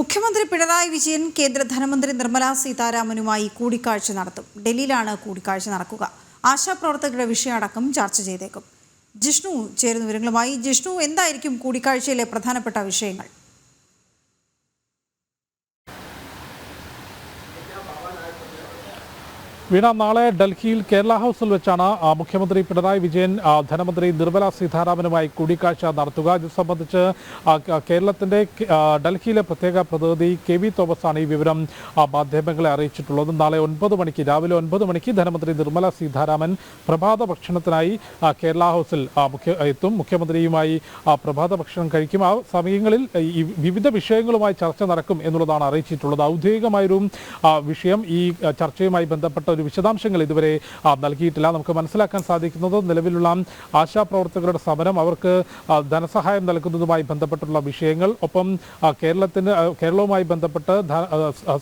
മുഖ്യമന്ത്രി പിണറായി വിജയൻ കേന്ദ്ര ധനമന്ത്രി നിർമ്മല സീതാരാമനുമായി കൂടിക്കാഴ്ച നടത്തും. ഡൽഹിയിലാണ് കൂടിക്കാഴ്ച നടക്കുക. ആശാപ്രവർത്തകരുടെ വിഷയമടക്കം ചർച്ച ചെയ്തേക്കും. ജിഷ്ണു ചേരുന്ന വിവരങ്ങളുമായി. ജിഷ്ണു എന്തായിരിക്കും കൂടിക്കാഴ്ചയിലെ പ്രധാനപ്പെട്ട വിഷയങ്ങൾ? വീണ നാളെ ഡൽഹിയിൽ കേരള ഹൗസിൽ വെച്ചാണ് മുഖ്യമന്ത്രി പിണറായി വിജയൻ ധനമന്ത്രി നിർമ്മല സീതാരാമനുമായി കൂടിക്കാഴ്ച നടത്തുക. ഇത് സംബന്ധിച്ച് കേരളത്തിന്റെ ഡൽഹിയിലെ പ്രത്യേക പ്രതിനിധി കെ വി തോമസാണ് ഈ വിവരം മാധ്യമങ്ങളെ അറിയിച്ചിട്ടുള്ളത്. നാളെ ഒൻപത് മണിക്ക് രാവിലെ ഒൻപത് മണിക്ക് ധനമന്ത്രി നിർമ്മല സീതാരാമൻ പ്രഭാത ഭക്ഷണത്തിനായി കേരള ഹൗസിൽ മുഖ്യ എത്തും. മുഖ്യമന്ത്രിയുമായി പ്രഭാത ഭക്ഷണം കഴിക്കും. ആ സമയങ്ങളിൽ വിവിധ വിഷയങ്ങളുമായി ചർച്ച നടക്കും എന്നുള്ളതാണ് അറിയിച്ചിട്ടുള്ളത്. ഔദ്യോഗികമായൊരു വിഷയം ഈ ചർച്ചയുമായി ബന്ധപ്പെട്ട ഒരു വിശദാംശങ്ങൾ ഇതുവരെ നൽകിയിട്ടില്ല. നമുക്ക് മനസ്സിലാക്കാൻ സാധിക്കുന്നത് നിലവിലുള്ള ആശാപ്രവർത്തകരുടെ സമരം അവർക്ക് ധനസഹായം നൽകുന്നതുമായി ബന്ധപ്പെട്ടുള്ള വിഷയങ്ങൾ ഒപ്പം കേരളത്തിന് കേരളവുമായി ബന്ധപ്പെട്ട്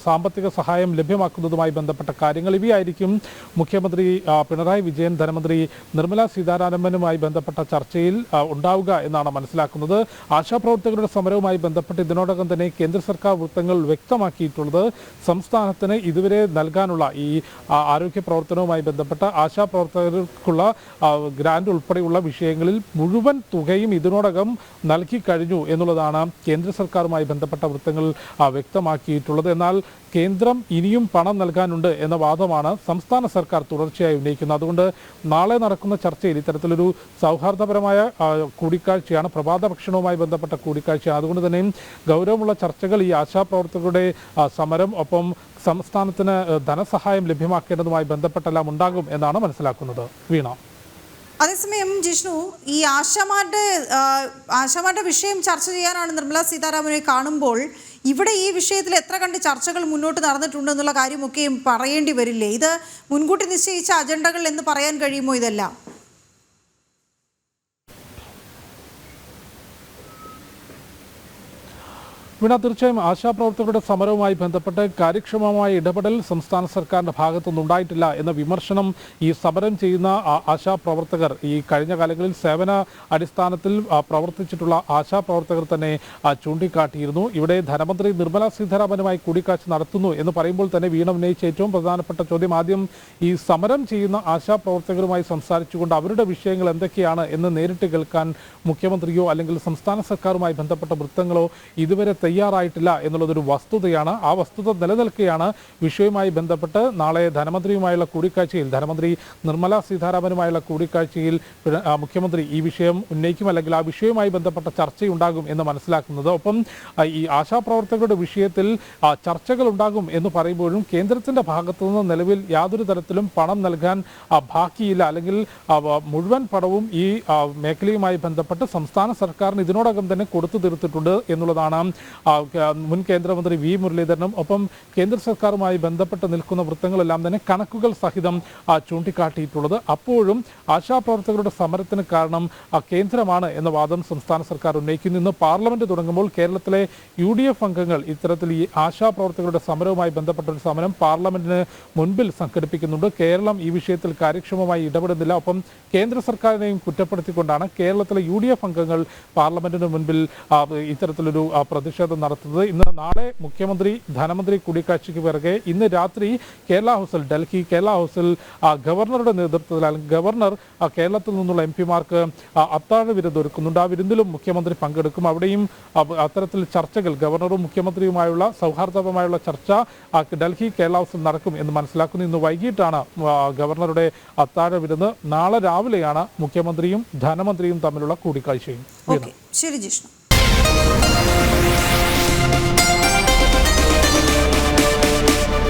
സാമ്പത്തിക സഹായം ലഭ്യമാക്കുന്നതുമായി ബന്ധപ്പെട്ട കാര്യങ്ങൾ ഇവയായിരിക്കും. മുഖ്യമന്ത്രി പിണറായി വിജയൻ ധനമന്ത്രി നിർമ്മല സീതാരാമനുമായി ബന്ധപ്പെട്ട ചർച്ചയിൽ ഉണ്ടാവുക എന്നാണ് മനസ്സിലാക്കുന്നത്. ആശാപ്രവർത്തകരുടെ സമരവുമായി ബന്ധപ്പെട്ട് ഇതിനോടകം തന്നെ കേന്ദ്ര സർക്കാർ വൃത്തങ്ങൾ വ്യക്തമാക്കിയിട്ടുള്ളത്. സംസ്ഥാനത്തിന് ഇതുവരെ നൽകാനുള്ള ഈ ആരോഗ്യ പ്രവർത്തനവുമായി ബന്ധപ്പെട്ട ആശാപ്രവർത്തകർക്കുള്ള പ്രവർത്തകർക്കുള്ള ഗ്രാന്റ് ഉൾപ്പെടെയുള്ള വിഷയങ്ങളിൽ മുഴുവൻ തുകയും ഇതിനോടകം നൽകി കഴിഞ്ഞു എന്നുള്ളതാണ് കേന്ദ്ര സർക്കാരുമായി ബന്ധപ്പെട്ട വൃത്തങ്ങൾ വ്യക്തമാക്കിയിട്ടുള്ളത്. എന്നാൽ കേന്ദ്രം ഇനിയും പണം നൽകാനുണ്ട് എന്ന വാദമാണ് സംസ്ഥാന സർക്കാർ തുടർച്ചയായി ഉന്നയിക്കുന്നത്. അതുകൊണ്ട് നാളെ നടക്കുന്ന ചർച്ചയിൽ ഇത്തരത്തിലൊരു സൗഹാർദ്ദപരമായ കൂടിക്കാഴ്ചയാണ് പ്രഭാത ഭക്ഷണവുമായി ബന്ധപ്പെട്ട കൂടിക്കാഴ്ചയാണ്. അതുകൊണ്ട് തന്നെ ഗൗരവമുള്ള ചർച്ചകൾ ഈ ആശാപ്രവർത്തകരുടെ പ്രവർത്തകരുടെ സമരം ഒപ്പം സംസ്ഥാനത്തിന് ധനസഹായം ലഭ്യമാക്കേണ്ടതുമായി ബന്ധപ്പെട്ടെല്ലാം ഉണ്ടാകും എന്നാണ് മനസ്സിലാക്കുന്നത്. വീണ. അതേസമയം ജിഷ്ണു ഈ ആശാമാരുടെ ആശമാരുടെ വിഷയം ചർച്ച ചെയ്യാനാണ് നിർമ്മല സീതാരാമനെ കാണുമ്പോൾ ഇവിടെ ഈ വിഷയത്തിൽ എത്ര കണ്ട് ചർച്ചകൾ മുന്നോട്ട് നടന്നിട്ടുണ്ട് എന്നുള്ള കാര്യമൊക്കെയും പറയേണ്ടി വരില്ലേ? ഇത് മുൻകൂട്ടി നിശ്ചയിച്ച അജണ്ടകൾ എന്ന് പറയാൻ കഴിയുമോ ഇതെല്ലാം? വീണ തീർച്ചയായും ആശാപ്രവർത്തകരുടെ സമരവുമായി ബന്ധപ്പെട്ട് കാര്യക്ഷമമായ ഇടപെടൽ സംസ്ഥാന സർക്കാരിന്റെ ഭാഗത്തുനിന്നുണ്ടായിട്ടില്ല എന്ന വിമർശനം ഈ സമരം ചെയ്യുന്ന ആശാപ്രവർത്തകർ. ഈ കഴിഞ്ഞ കാലങ്ങളിൽ സേവന അടിസ്ഥാനത്തിൽ പ്രവർത്തിച്ചിട്ടുള്ള ആശാപ്രവർത്തകർ തന്നെ ചൂണ്ടിക്കാട്ടിയിരുന്നു. ഇവിടെ ധനമന്ത്രി നിർമ്മല സീതാരാമനുമായി കൂടിക്കാഴ്ച നടത്തുന്നു എന്ന് പറയുമ്പോൾ തന്നെ വീണ ഉന്നയിച്ച ഏറ്റവും പ്രധാനപ്പെട്ട ചോദ്യം ആദ്യം ഈ സമരം ചെയ്യുന്ന ആശാപ്രവർത്തകരുമായി സംസാരിച്ചുകൊണ്ട് അവരുടെ വിഷയങ്ങൾ എന്തൊക്കെയാണ് എന്ന് നേരിട്ട് കേൾക്കാൻ മുഖ്യമന്ത്രിയോ അല്ലെങ്കിൽ സംസ്ഥാന സർക്കാരുമായി ബന്ധപ്പെട്ട വൃത്തങ്ങളോ ഇതുവരെ തയ്യാറായിട്ടില്ല എന്നുള്ളതൊരു വസ്തുതയാണ്. ആ വസ്തുത നിലനിൽക്കുകയാണ് വിഷയവുമായി ബന്ധപ്പെട്ട് നാളെ ധനമന്ത്രിയുമായുള്ള കൂടിക്കാഴ്ചയിൽ ധനമന്ത്രി നിർമ്മല സീതാരാമനുമായുള്ള കൂടിക്കാഴ്ചയിൽ മുഖ്യമന്ത്രി ഈ വിഷയം ഉന്നയിക്കും അല്ലെങ്കിൽ ആ വിഷയവുമായി ബന്ധപ്പെട്ട ചർച്ചയുണ്ടാകും എന്ന് മനസ്സിലാക്കുന്നത്. ഒപ്പം ഈ ആശാപ്രവർത്തകരുടെ വിഷയത്തിൽ ചർച്ചകൾ ഉണ്ടാകും എന്ന് പറയുമ്പോഴും കേന്ദ്രത്തിന്റെ ഭാഗത്തു നിന്ന് നിലവിൽ യാതൊരു തരത്തിലും പണം നൽകാൻ ബാക്കിയില്ല. അല്ലെങ്കിൽ മുഴുവൻ പണവും ഈ മേഖലയുമായി ബന്ധപ്പെട്ട് സംസ്ഥാന സർക്കാരിന് ഇതിനോടകം തന്നെ കൊടുത്തു തീർത്തിട്ടുണ്ട് എന്നുള്ളതാണ് മുൻ കേന്ദ്രമന്ത്രി വി മുരളീധരനും ഒപ്പം കേന്ദ്ര സർക്കാരുമായി ബന്ധപ്പെട്ട് നിൽക്കുന്ന വൃത്തങ്ങളെല്ലാം തന്നെ കണക്കുകൾ സഹിതം ചൂണ്ടിക്കാട്ടിയിട്ടുള്ളത്. അപ്പോഴും ആശാപ്രവർത്തകരുടെ സമരത്തിന് കാരണം കേന്ദ്രമാണ് എന്ന വാദം സംസ്ഥാന സർക്കാർ ഉന്നയിക്കുന്നു. ഇന്ന് പാർലമെന്റ് തുടങ്ങുമ്പോൾ കേരളത്തിലെ യു ഡി എഫ് അംഗങ്ങൾ ഇത്തരത്തിൽ ഈ ആശാപ്രവർത്തകരുടെ സമരവുമായി ബന്ധപ്പെട്ട ഒരു സമരം പാർലമെന്റിന് മുൻപിൽ സംഘടിപ്പിക്കുന്നുണ്ട്. കേരളം ഈ വിഷയത്തിൽ കാര്യക്ഷമമായി ഇടപെടുന്നില്ല. ഒപ്പം കേന്ദ്ര സർക്കാരിനെയും കുറ്റപ്പെടുത്തിക്കൊണ്ടാണ് കേരളത്തിലെ യു അംഗങ്ങൾ പാർലമെന്റിന് മുൻപിൽ ഇത്തരത്തിലൊരു ആ, പ്രതിഷേധം നടത്തുന്നത്. ഇന്ന് നാളെ മുഖ്യമന്ത്രി ധനമന്ത്രി കൂടിക്കാഴ്ചയ്ക്ക് പിറകെ ഇന്ന് രാത്രി കേരള ഹൗസിൽ ഡൽഹി കേരള ഹൗസിൽ ഗവർണറുടെ നേതൃത്വത്തിൽ അല്ലെങ്കിൽ ഗവർണർ കേരളത്തിൽ നിന്നുള്ള എം പിമാർക്ക് അത്താഴ വിരുന്ന് ഒരുക്കുന്നുണ്ട്. ആ വിരുന്നിലും മുഖ്യമന്ത്രി പങ്കെടുക്കും. അവിടെയും അത്തരത്തിൽ ചർച്ചകൾ ഗവർണറും മുഖ്യമന്ത്രിയുമായുള്ള സൗഹാർദ്ദപരമായുള്ള ചർച്ച ഡൽഹി കേരള ഹൗസിൽ നടക്കും എന്ന് മനസ്സിലാക്കുന്നു. ഇന്ന് വൈകിട്ടാണ് ഗവർണറുടെ അത്താഴ വിരുന്ന്. നാളെ രാവിലെയാണ് മുഖ്യമന്ത്രിയും ധനമന്ത്രിയും തമ്മിലുള്ള കൂടിക്കാഴ്ചയും. ശരി ജിഷ്ണു.